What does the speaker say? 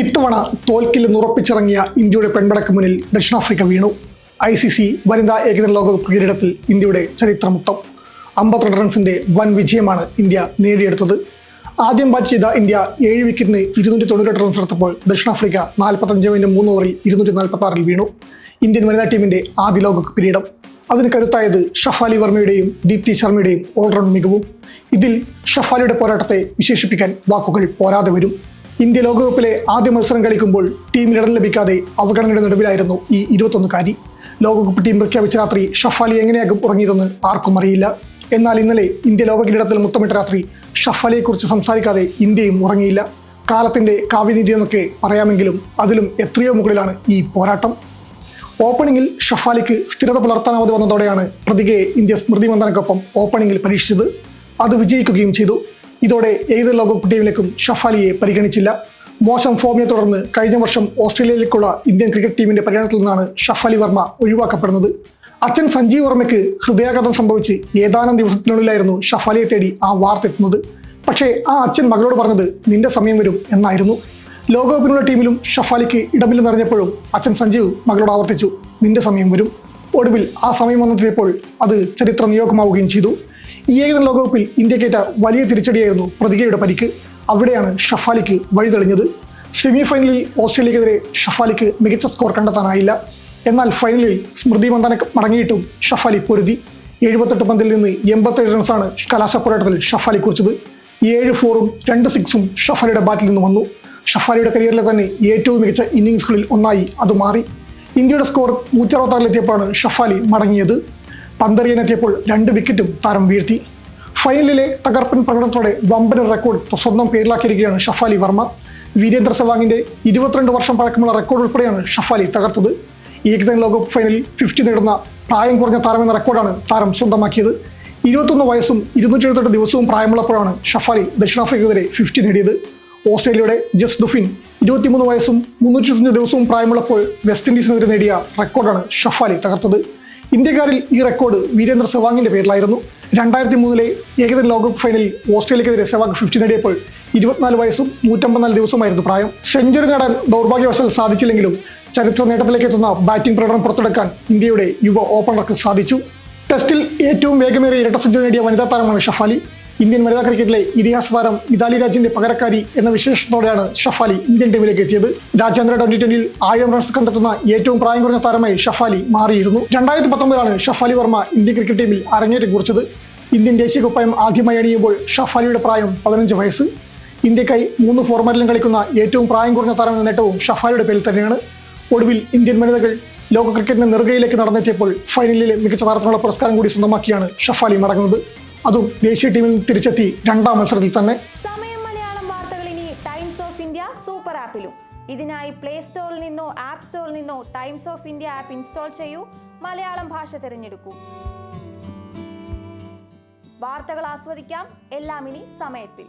ഇത്തവണ തോൽക്കില്ലെന്ന് ഉറപ്പിച്ചിറങ്ങിയ ഇന്ത്യയുടെ പെൺപടക്ക് മുന്നിൽ ദക്ഷിണാഫ്രിക്ക വീണു. ഐ സി സി വനിതാ ഏകദിന ലോകകപ്പ് കിരീടത്തിൽ ഇന്ത്യയുടെ ചരിത്രമൊത്തം അമ്പത്തിരണ്ട് റൺസിന്റെ വൻ വിജയമാണ് ഇന്ത്യ നേടിയെടുത്തത്. ആദ്യം ബാറ്റ് ചെയ്ത ഇന്ത്യ ഏഴ് വിക്കറ്റിന് ഇരുന്നൂറ്റി തൊണ്ണൂറ്റെട്ട് റൺസ് എടുത്തപ്പോൾ ദക്ഷിണാഫ്രിക്ക നാൽപ്പത്തഞ്ച് പോയിന്റ് മൂന്ന് ഓവറിൽ ഇരുന്നൂറ്റി നാൽപ്പത്തി ആറിൽ വീണു. ഇന്ത്യൻ വനിതാ ടീമിന്റെ ആദ്യ ലോകകപ്പ് കിരീടം. അതിന് കരുത്തായത് ഷഫാലി വർമ്മയുടെയും ദീപ്തി ശർമ്മയുടെയും ഓൾറൗണ്ട് മികവും. ഇതിൽ ഷഫാലിയുടെ പോരാട്ടത്തെ വിശേഷിപ്പിക്കാൻ വാക്കുകൾ പോരാതെ വരും. ഇന്ത്യ ലോകകപ്പിലെ ആദ്യ മത്സരം കളിക്കുമ്പോൾ ടീമിന് ഇടം ലഭിക്കാതെ അവഗണനയുടെ നടുവിലായിരുന്നു ഈ ഇരുപത്തൊന്നുകാരി ലോകകപ്പ് ടീം പ്രഖ്യാപിച്ച രാത്രി ഷഫാലി എങ്ങനെയാകും ഉറങ്ങിയതെന്ന് ആർക്കും അറിയില്ല. എന്നാൽ ഇന്നലെ ഇന്ത്യ ലോക കിരീടത്തിൽ മുത്തമിട്ട രാത്രി ഷഫാലിയെക്കുറിച്ച് സംസാരിക്കാതെ ഇന്ത്യയും ഉറങ്ങിയില്ല. കാലത്തിന്റെ കാവ്യനീതി എന്നൊക്കെ പറയാമെങ്കിലും അതിലും എത്രയോ മുകളിലാണ് ഈ പോരാട്ടം. ഓപ്പണിംഗിൽ ഷഫാലിക്ക് സ്ഥിരത പുലർത്താനാവാതെ വന്നതോടെയാണ് പ്രതികയെ ഇന്ത്യ സ്മൃതി മന്ദനക്കൊപ്പം ഓപ്പണിംഗിൽ പരീക്ഷിച്ചത്. അത് വിജയിക്കുകയും ചെയ്തു. ഇതോടെ ഏത് ലോകകപ്പ് ടീമിലേക്കും ഷഫാലിയെ പരിഗണിച്ചില്ല. മോശം ഫോമിനെ തുടർന്ന് കഴിഞ്ഞ വർഷം ഓസ്ട്രേലിയയിലേക്കുള്ള ഇന്ത്യൻ ക്രിക്കറ്റ് ടീമിന്റെ പരിഗണനത്തിൽ നിന്നാണ് ഷഫാലി വർമ്മ ഒഴിവാക്കപ്പെടുന്നത്. അച്ഛൻ സഞ്ജീവ് വർമ്മയ്ക്ക് ഹൃദയാഘാതം സംഭവിച്ച് ഏതാനും ദിവസത്തിനുള്ളിലായിരുന്നു ഷഫാലിയെ തേടി ആ വാർത്ത എത്തുന്നത്. പക്ഷേ ആ അച്ഛൻ മകളോട് പറഞ്ഞത് നിന്റെ സമയം വരും എന്നായിരുന്നു. ലോകകപ്പിനുള്ള ടീമിലും ഷഫാലിക്ക് ഇടമില്ലെന്ന് അറിഞ്ഞപ്പോഴും അച്ഛൻ സഞ്ജീവ് മകളോട് ആവർത്തിച്ചു നിന്റെ സമയം വരും ഒടുവിൽ ആ സമയം വന്നെത്തിയപ്പോൾ അത് ചരിത്ര നിയോഗമാവുകയും ചെയ്തു. ഏകദിന ലോകകപ്പിൽ ഇന്ത്യക്കേറ്റ വലിയ തിരിച്ചടിയായിരുന്നു പ്രതികയുടെ പരിക്ക്. അവിടെയാണ് ഷഫാലിക്ക് വഴി തെളിഞ്ഞത്. സെമി ഫൈനലിൽ ഓസ്ട്രേലിയക്കെതിരെ ഷഫാലിക്ക് മികച്ച സ്കോർ കണ്ടെത്താനായില്ല. എന്നാൽ ഫൈനലിൽ സ്മൃതി മന്ദന മടങ്ങിയിട്ടും ഷഫാലി പൊരുതി. എഴുപത്തെട്ട് പന്തിൽ നിന്ന് എൺപത്തേഴ് റൺസാണ് കലാശ പോരാട്ടത്തിൽ ഷഫാലി കുറിച്ചത്. ഏഴ് ഫോറും രണ്ട് സിക്സും ഷഫാലിയുടെ ബാറ്റിൽ നിന്ന് വന്നു. ഷഫാലിയുടെ കരിയറിലെ തന്നെ ഏറ്റവും മികച്ച ഇന്നിങ്സുകളിൽ ഒന്നായി അത് മാറി. ഇന്ത്യയുടെ സ്കോർ നൂറ്റി അറുപത്താറിലെത്തിയപ്പോഴാണ് ഷഫാലി മടങ്ങിയത്. പന്തെറിയാനെത്തിയപ്പോൾ രണ്ട് വിക്കറ്റും താരം വീഴ്ത്തി. ഫൈനലിലെ തകർപ്പൻ പ്രകടനത്തോടെ വമ്പൻ റെക്കോർഡ് സ്വന്തം പേരിലാക്കിയിരിക്കുകയാണ് ഷഫാലി വർമ്മ. വീരേന്ദ്ര സെവാങ്ങിന്റെ ഇരുപത്തിരണ്ട് വർഷം പഴക്കമുള്ള റെക്കോർഡ് ഉൾപ്പെടെയാണ് ഷഫാലി തകർത്തത്. ഏകദിന ലോകകപ്പ് ഫൈനലിൽ ഫിഫ്റ്റി നേടുന്ന പ്രായം കുറഞ്ഞ താരമെന്ന റെക്കോർഡാണ് താരം സ്വന്തമാക്കിയത്. ഇരുപത്തൊന്ന് വയസ്സും ഇരുന്നൂറ്റി എഴുപത്തെട്ട് ദിവസവും പ്രായമുള്ളപ്പോഴാണ് ഷഫാലി ദക്ഷിണാഫ്രിക്കയ്ക്കെതിരെ ഫിഫ്റ്റി നേടിയത്. ഓസ്ട്രേലിയയുടെ ജസ് ഡുഫിൻ ഇരുപത്തിമൂന്ന് വയസ്സും മുന്നൂറ്റി ദിവസവും പ്രായമുള്ളപ്പോൾ വെസ്റ്റ് ഇൻഡീസിനെതിരെ നേടിയ റെക്കോർഡാണ് ഷഫാലി തകർത്തത്. ഇന്ത്യക്കാരിൽ ഈ റെക്കോർഡ് വീരേന്ദ്ര സെവാങ്ങിന്റെ പേരിലായിരുന്നു. രണ്ടായിരത്തി മൂന്നിലെ ഏകദിന ലോകകപ്പ് ഫൈനലിൽ ഓസ്ട്രേലിയക്കെതിരെ സെവാഗ് ഫിഫ്റ്റി നേടിയപ്പോൾ ഇരുപത്തിനാല് വയസ്സും നൂറ്റമ്പത്തിനാല് ദിവസമായിരുന്നു പ്രായം. സെഞ്ചുറി നേടാൻ ദൗർഭാഗ്യവശാൽ സാധിച്ചില്ലെങ്കിലും ചരിത്ര നേട്ടത്തിലേക്ക് എത്തുന്ന ബാറ്റിംഗ് പ്രകടനം പുറത്തെടുക്കാൻ ഇന്ത്യയുടെ യുവ ഓപ്പണർക്ക് സാധിച്ചു. ടെസ്റ്റിൽ ഏറ്റവും വേഗമേറിയ ഇരട്ട സെഞ്ചുറി നേടിയ വനിതാ താരമാണ് ഷഫാലി. ഇന്ത്യൻ വനിതാ ക്രിക്കറ്റിലെ ഇതിഹാസ താരം ഇതാലി രാജിന്റെ പകരക്കാരി എന്ന വിശേഷത്തോടെയാണ് ഷഫാലി ഇന്ത്യൻ ടീമിലേക്ക് എത്തിയത്. രാജ്യാന്തര ട്വന്റി ട്വന്റിയിൽ ആയിരം റൺസ് കണ്ടെത്തുന്ന ഏറ്റവും പ്രായം കുറഞ്ഞ താരമായി ഷഫാലി മാറിയിരുന്നു. രണ്ടായിരത്തി പത്തൊമ്പതിലാണ് ഷഫാലി വർമ്മ ഇന്ത്യൻ ക്രിക്കറ്റ് ടീമിൽ അരങ്ങേറ്റം കുറിച്ചത്. ഇന്ത്യൻ ദേശീയ കുപ്പായം ആദ്യമായി അണിയുമ്പോൾ ഷഫാലിയുടെ പ്രായം പതിനഞ്ച് വയസ്സ്. ഇന്ത്യക്കായി മൂന്ന് ഫോർമാറ്റിലും കളിക്കുന്ന ഏറ്റവും പ്രായം കുറഞ്ഞ താരം എന്ന നേട്ടവും ഷഫാലിയുടെ പേരിൽ തന്നെയാണ്. ഒടുവിൽ ഇന്ത്യൻ വനിതകൾ ലോക ക്രിക്കറ്റിന്റെ നെറുകയിലേക്ക് നടന്നെത്തിയപ്പോൾ ഫൈനലിലെ മികച്ച താരത്തിനുള്ള പുരസ്കാരം കൂടി സ്വന്തമാക്കിയാണ് ഷഫാലി മടങ്ങുന്നത്. അതും ദേശീയ ടീമിൽ തിരിച്ചെത്തി രണ്ടാം മത്സരത്തിൽ തന്നെ. സമയം മലയാളം വാർത്തകൾ ഇനി ടൈംസ് ഓഫ് ഇന്ത്യ സൂപ്പർ ആപ്പിലും. ഇതിനായി പ്ലേ സ്റ്റോറിൽ നിന്നോ ആപ്പ് സ്റ്റോറിൽ നിന്നോ Times of India app install ചെയ്യൂ. മലയാളം ഭാഷ തിരഞ്ഞെടുക്കൂ. വാർത്തകൾ ആസ്വദിക്കാം. എല്ലാം ഇനി സമയത്തിൽ.